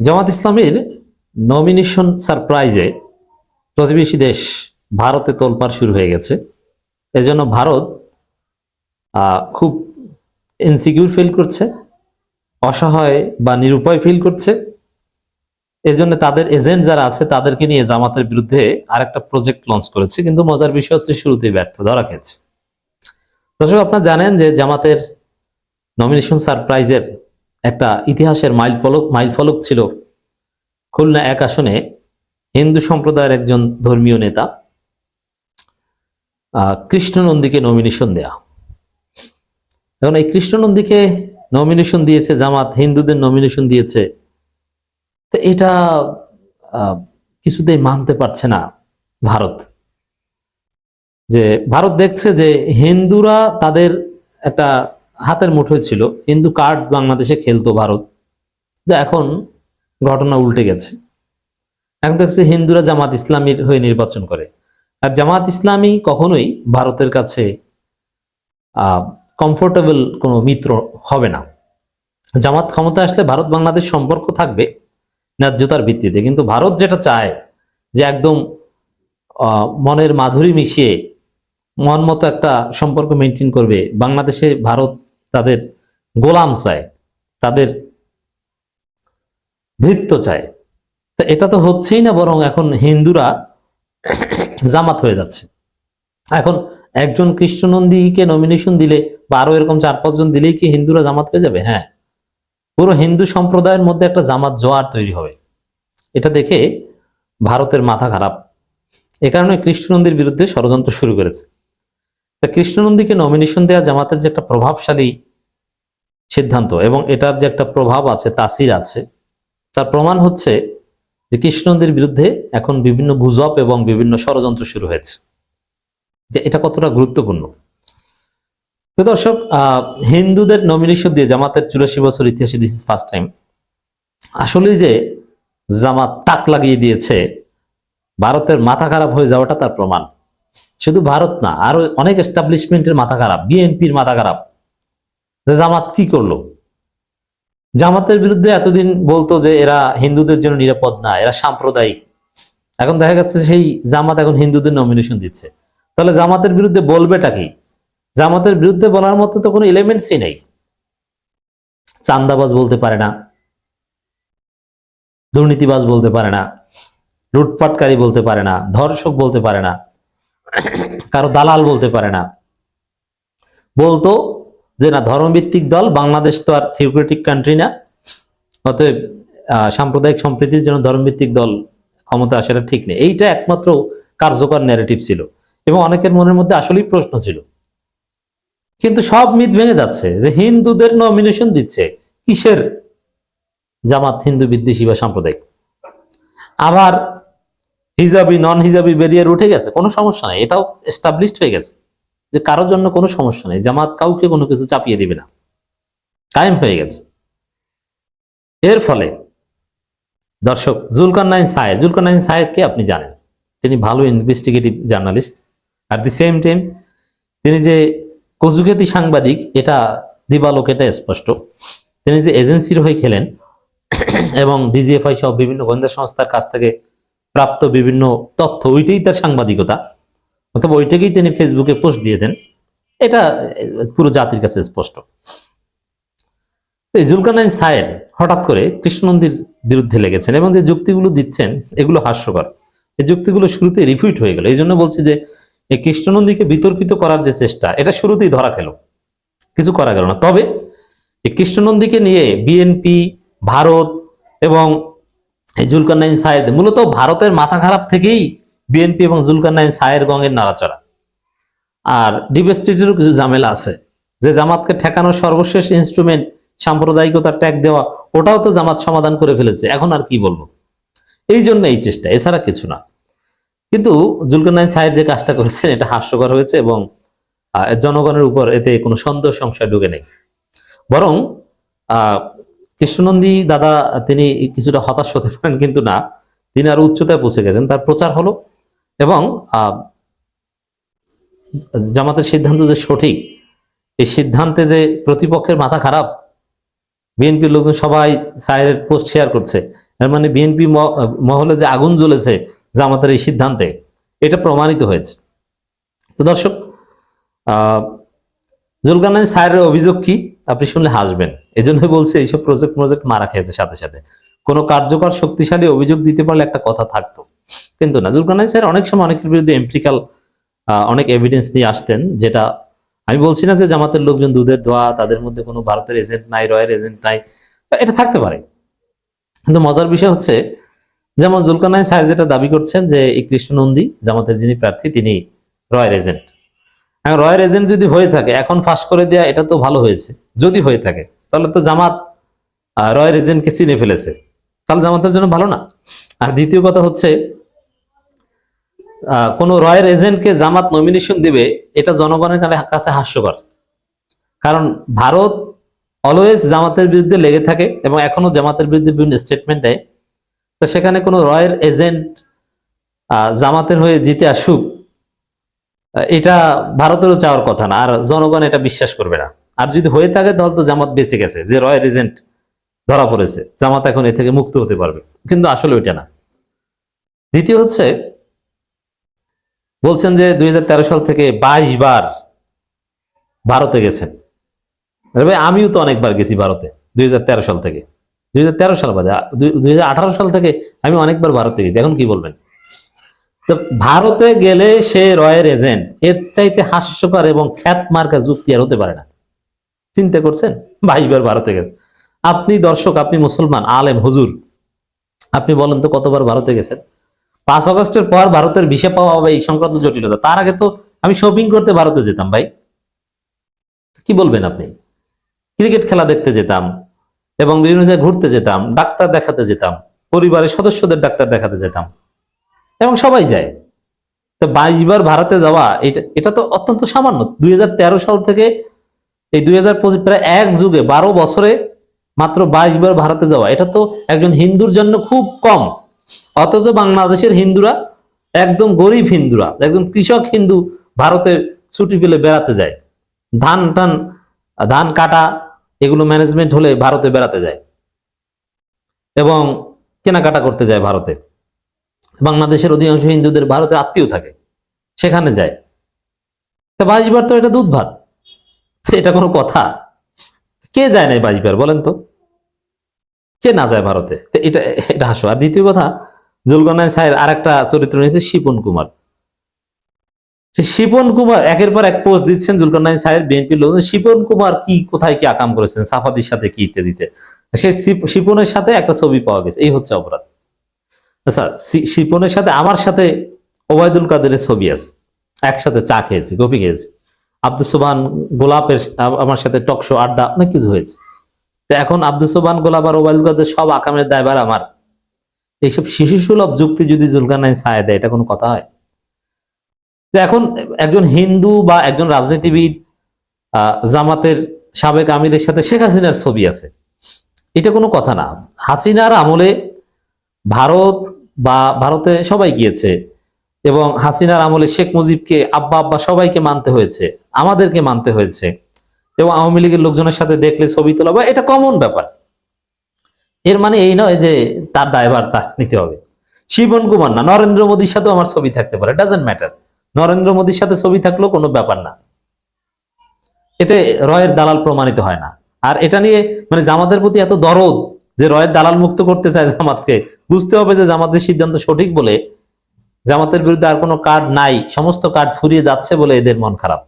জামাত ইসলামের নমিনেশন সারপ্রাইজে প্রতিবেশী দেশ ভারতে তোলপাড় শুরু হয়ে গেছে। এজন্য ভারত খুব ইনসিকিউর ফিল করছে, অসহায় বা নিরুপায় ফিল করছে। এজন্য তাদের এজেন্ট যারা আছে, তাদেরকে নিয়ে জামাতের বিরুদ্ধে আরেকটা প্রজেক্ট লঞ্চ করেছে, কিন্তু মজার বিষয় হচ্ছে শুরুতেই ব্যর্থ, ধরা খেয়েছে। দর্শক, আপনারা জানেন যে জামাতের নমিনেশন সারপ্রাইজের একটা ইতিহাসের মাইল ফলক মাইল ফলক ছিল। খুলনা এক আসনে হিন্দু সম্প্রদায়ের একজন ধর্মীয় নেতা আহ, কৃষ্ণ নন্দীকে নমিনেশন দেয়া। এখন এই কৃষ্ণ নন্দীকে নমিনেশন দিয়েছে জামাত হিন্দুদের নমিনেশন দিয়েছে। তো এটা কিছুতেই মানতে পারছে না ভারত। যে ভারত দেখছে যে হিন্দুরা তাদের একটা হাতের মুঠোয় ছিল। কিন্তু কার্ড বাংলাদেশে খেলতো ভারত। এখন ঘটনা উল্টে গেছে। এখন দেখছে হিন্দুরা জামাত ইসলামীর হয়ে নির্বাচন করে। আর জামাত ইসলামী কখনোই ভারতের কাছে কমফোর্টেবল কোনো মিত্র হবে না। জামাত ক্ষমতা আসলে ভারত বাংলাদেশ সম্পর্ক থাকবে ন্যায্যতার ভিত্তিতে। কিন্তু ভারত যেটা চায়, যে একদম মনের মাধুরী মিশিয়ে মন মতো একটা সম্পর্ক মেনটেন করবে, বাংলাদেশে ভারত তাদের গোলাম চায়, তাদের ভৃত্য চায়। তা এটা তো হচ্ছেই না বরং এখন হিন্দুরা জামাত হয়ে যাচ্ছে। এখন একজন কৃষ্ণনন্দীকে নমিনেশন দিলে বা আরও এরকম চার পাঁচজন দিলেই কি হিন্দুরা জামাত হয়ে যাবে? হ্যাঁ। পুরো হিন্দু সম্প্রদায়ের মধ্যে একটা জামাত জোয়ার তৈরি হবে। এটা দেখে ভারতের মাথা খারাপ। এ কারণে কৃষ্ণনন্দীর বিরুদ্ধে ষড়যন্ত্র শুরু করেছে। তা কৃষ্ণনন্দীকে নমিনেশন দেওয়া জামাতের যে একটা প্রভাবশালী সিদ্ধান্ত এবং এটার যে একটা প্রভাব আছে, তাসির আছে, তার প্রমাণ হচ্ছে যে কৃষ্ণনন্দীর বিরুদ্ধে এখন বিভিন্ন গুজব এবং বিভিন্ন ষড়যন্ত্র শুরু হয়েছে। যে এটা কতটা গুরুত্বপূর্ণ। তো দর্শক হিন্দুদের নমিনেশন দিয়ে জামাতের চুরাশি বছর ইতিহাসে দিস ফার্স্ট টাইম আসলে যে জামাত তাক লাগিয়ে দিয়েছে, ভারতের মাথা খারাপ হয়ে যাওয়াটা তার প্রমাণ। শুধু ভারত না, আরও অনেক এস্টাবলিশমেন্টের মাথা খারাপ বিএনপির মাথা খারাপ। জামাত কি করল? জামাতের বিরুদ্ধে এতদিন বলতো যে এরা হিন্দুদের জন্য নিরাপদ না, এরা সাম্প্রদায়িক। এখন দেখা যাচ্ছে সেই জামাত এখন হিন্দুদের নমিনেশন দিচ্ছে। তাহলে জামাতের বিরুদ্ধে বলবেটা কি? জামাতের বিরুদ্ধে বলার মতো তো কোনো এলিমেন্টসই নেই। চান্দাবাজ বলতে পারে না। দুর্নীতিবাজ বলতে পারে না। লুটপাটকারী বলতে পারে না। ধর্ষক বলতে পারে না। কারও দালাল বলতে পারে না। বলতো যে না, ধর্মভিত্তিক দল, বাংলাদেশ তো আর থিওক্রেটিক কান্ট্রি না। অতএব সাম্প্রদায়িক সম্প্রীতির জন্য ধর্মভিত্তিক দল ক্ষমতা আসাটা ঠিক নেই। এইটা একমাত্র কার্যকর ন্যারেটিভ ছিল এবং অনেকের মনের মধ্যে আসলেই প্রশ্ন ছিল। কিন্তু সব মিথ ভেঙে যাচ্ছে যে হিন্দুদের নমিনেশন দিচ্ছে কিসের জামাত, হিন্দু বিদ্বেষী বা সাম্প্রদায়িক? আবার হিজাবি নন হিজাবি ব্যারিয়ার উঠে গেছে, কোনো সমস্যা নাই। এটাও এস্টাবলিশড হয়ে গেছে যে কারোর জন্য কোনো সমস্যা নেই। জামাত কাউকে কোনো কিছু চাপিয়ে দিবে না। কায়েম হয়ে গেছে। এর ফলে দর্শক জুলকারনাইন সাহেব জুলকারনাইন সাহেবকে আপনি জানেন। তিনি ভালো investigative journalist at the same time তিনি যে কজুকেতি সাংবাদিক, এটা দিবালোক, এটা স্পষ্ট। তিনি যে এজেন্সির হয়ে খেলেন এবং ডিজিএফআই সহ বিভিন্ন গোয়েন্দা সংস্থার কাছ থেকে প্রাপ্ত বিভিন্ন তথ্য, ওইটাই তার সাংবাদিকতা। অথবা ওইটাকেই তিনি ফেসবুকে পোস্ট দিয়ে দেন। এটা পুরো জাতির কাছে স্পষ্ট। জুলকানাইন সায়ের হঠাৎ করে কৃষ্ণনন্দীর বিরুদ্ধে লেগেছেন এবং যে যুক্তিগুলো দিচ্ছেন, এগুলো হাস্যকর। এই যুক্তিগুলো শুরুতে রিফিউট হয়ে গেল। এই জন্য বলছি যে, এই কৃষ্ণনন্দীকে বিতর্কিত করার যে চেষ্টা, এটা শুরুতেই ধরা খেল। কিছু করা গেল না। তবে এই কৃষ্ণনন্দীকে নিয়ে বিএনপি ভারত এবং এই জুলকারনাইন সায়েদ মূলত ভারতের মাথা খারাপ থেকেই বিএনপি এবং জুলকারনাইন সায়ের গঙ্গের নাড়াচড়া। আর ডিপ স্টেটেরও কিছু ঝামেলা আছে। যে জামাতকে ঠেকানোর সর্বশেষ ইনস্ট্রুমেন্ট সাম্প্রদায়িকতার ট্যাগ দেওয়া, ওটাও তো জামাত সমাধান করে ফেলেছে। এখন আর কি বলব? এই জন্য এই চেষ্টা, এছাড়া কিছু না। কিন্তু জুলকারনাইন সাহেব যে কাজটা করেছেন, এটা হাস্যকর হয়েছে এবং জনগণের উপর এতে কোনো সন্দেহ, সংশয় ঢুকে নেই। বরং কৃষ্ণনন্দী দাদা, তিনি কিছুটা হতাশ হতে পারেন, কিন্তু না। তিনি আরও উচ্চতায় পৌঁছে গেছেন। তার প্রচার হলো এবং জামাতের সিদ্ধান্ত যে সঠিক, এই সিদ্ধান্তে যে প্রতিপক্ষের মাথা খারাপ, বিএনপির লোকজন সবাই সায়ের পোস্ট শেয়ার করছে। এর মানে বিএনপি মহলে যে আগুন জ্বলেছে জামাতের এই সিদ্ধান্তে, এটা প্রমাণিত হয়েছে। তো দর্শক আহ জুলকানাই স্যারের অভিযোগ কি? আপনি শুনলে হাসবেন। এই জন্যই বলছি, এইসব প্রজেক্ট প্রজেক্ট মারা খেয়েছে সাথে সাথে। কোনো কার্যকর, শক্তিশালী অভিযোগ দিতে পারলে একটা কথা থাকতো। কিন্তু না জুলকানাই স্যার অনেক সময় অনেকের বিরুদ্ধে এমপ্লিক্যাল অনেক এভিডেন্স নিয়ে আসতেন, যেটা আমি বলছি না যে জামাতের লোকজন দুধের দোয়া, তাদের মধ্যে কোনো ভারতের এজেন্ট নাই রয়ের এজেন্ট নাই, এটা থাকতে পারে। কিন্তু মজার বিষয় হচ্ছে, যেমন জুলকানাই স্যার যেটা দাবি করছেন যে এই কৃষ্ণ নন্দী জামাতের যিনি প্রার্থী, তিনি রয়ের এজেন্ট এখন রয়ের এজেন্ট যদি হয়ে থাকে, এখন ফাঁস করে দেয়া, এটা তো ভালো হয়েছে। যদি হয়ে থাকে, তাহলে তো জামাত রয়ের এজেন্টকে চিনে ফেলেছে। তাহলে জামাতের জন্য ভালো না। আর দ্বিতীয় কথা হচ্ছে কোন রয়ের এজেন্টকে জামাত নমিনেশন দিবে, এটা জনগণের কাছে হাস্যকর। কারণ ভারত অলওয়েজ জামাতের বিরুদ্ধে লেগে থাকে এবং এখনও জামাতের বিরুদ্ধে বিভিন্ন স্টেটমেন্ট দেয়। তো সেখানে কোনো রয়ের এজেন্ট জামাতের হয়ে জিতে আসুক এটা ভারতেরও চাওয়ার কথা না, আর জনগণ এটা বিশ্বাস করবে না। আর যদি হয়ে থাকে, তাহলে তো জামাত বেঁচে গেছে, যে রয়ের এজেন্ট ধরা পড়েছে, জামাত এখন এ থেকে মুক্ত হতে পারবে। কিন্তু আসলে ওইটা না। দ্বিতীয় হচ্ছে, বলছেন যে দুই হাজার তেরো সাল থেকে বাইশ বার ভারতে গেছেন। ভাই, আমিও তো অনেকবার গেছি ভারতে, দুই হাজার তেরো সাল থেকে। দুই হাজার তেরো সাল বাদে দুই হাজার আঠারো সাল থেকে আমি অনেকবার ভারতে গেছি, এখন কি বলবেন? তো ভারতে গেলে সে রয়ের এজেন্ট। এর চাইতে হাস্যকর এবং খ্যাত মার্কা যুক্তি আর হতে পারে না। চিন্তা করছেন? বাইশ বার ভারতে গেছে। আপনি দর্শক, আপনি মুসলমান, আলেম, হুজুর, আপনি বলেন তো কতবার ভারতে গেছেন? পাঁচ আগস্টের পর ভারতের ভিসা পাওয়া হবে এই সংক্রান্ত জটিলতা। তার আগে তো আমি শপিং করতে ভারতে যেতাম, ভাই। কি বলবেন আপনি? ক্রিকেট খেলা দেখতে যেতাম এবং বিভিন্ন জায়গায় ঘুরতে যেতাম, ডাক্তার দেখাতে যেতাম, পরিবারের সদস্যদের ডাক্তার দেখাতে যেতাম। এবং সবাই যায়। তো বাইশ বার ভারতে যাওয়া, এটা এটা তো অত্যন্ত সামান্য। দুই সাল থেকে এই দুই প্রায় এক যুগে, বারো বছরে মাত্র বাইশ বার ভারতে যাওয়া। এটা তো একজন হিন্দুর জন্য খুব কম। অথচ বাংলাদেশের হিন্দুরা একদম গরিব হিন্দুরা, একদম কৃষক হিন্দু ভারতে ছুটি পেলে বেড়াতে যায়। ধান টান, ধান কাটা এগুলো ম্যানেজমেন্ট হলে ভারতে বেড়াতে যায়। এবং কেনাকাটা করতে যায় ভারতে। বাংলাদেশের অধিকাংশ হিন্দুদের ভারতে আত্মীয় থাকে, সেখানে যায়। তা বাইশবার তো এটা দুধ ভাত। এটা কোনো কথা। কে যায় নাই বাইশবার বলেন তো? কে না যায় ভারতে? এটা এটা হাসো আর দ্বিতীয় কথা জুলগনায় সাহের আর একটা চরিত্র নিয়েছে শিপন কুমার। শিপন কুমার, একের পর এক পোস্ট দিচ্ছেন জুলকানাই সাহেব বিএনপির লোক শিপন কুমার কি, কোথায় কি আকাম করেছেন? সাফাদির সাথে কি ইত্যাদিতে? সেই শিপ- শিপনের সাথে একটা ছবি পাওয়া গেছে। এই হচ্ছে অপরাধ। আচ্ছা শিপনের সাথে আমার সাথে ওবায়দুল কাদেরের ছবি আছে। একসাথে চা খেয়েছি, কফি খেয়েছি। আব্দুল সোবান গোলাপের আমার সাথে টকশো আড্ডা, অনেক কিছু হয়েছে। তো এখন আব্দুল সোবান গোলাপ আর ওবায়দুল কাদের সব আকামের দায়বার আমার। এইসব শিশু সুলভ যুক্তি যদি জুলকানাই ছায় দেয়, এটা কোনো কথা হয়? তো এখন একজন হিন্দু বা একজন রাজনীতিবিদ জামাতের সাবেক আমিরের সাথে শেখ হাসিনার ছবি আছে। এটা কোনো কথা না। হাসিনার আমলে ভারত বা ভারতে সবাই গিয়েছে এবং হাসিনার আমলে শেখ মুজিবকে আব্বা আব্বা সবাইকে মানতে হয়েছে, আমাদেরকে মানতে হয়েছে। এবং আওয়ামী লীগের লোকজনের সাথে দেখলে ছবি তোলা বা এটা কমন ব্যাপার। এর মানে এই নয় যে তার দায়ভার তার নিতে হবে। শিবন কুমার না, নরেন্দ্র মোদীর সাথেও আমার ছবি থাকতে পারে ডাজেন্ট ম্যাটার নরেন্দ্র মোদীর সাথে ছবি থাকলেও কোনো ব্যাপার না। এতে রয়ের দালাল প্রমাণিত হয় না। আর এটা নিয়ে মানে জামাতের প্রতি এত দরদ যে রয়ের দালাল মুক্ত করতে চায় জামাতকে, বুঝতে হবে যে জামাতের সিদ্ধান্ত সঠিক বলে জামাতের বিরুদ্ধে আর কোনো কার্ড নাই, সমস্ত কার্ড ফুরিয়ে যাচ্ছে বলে এদের মন খারাপ।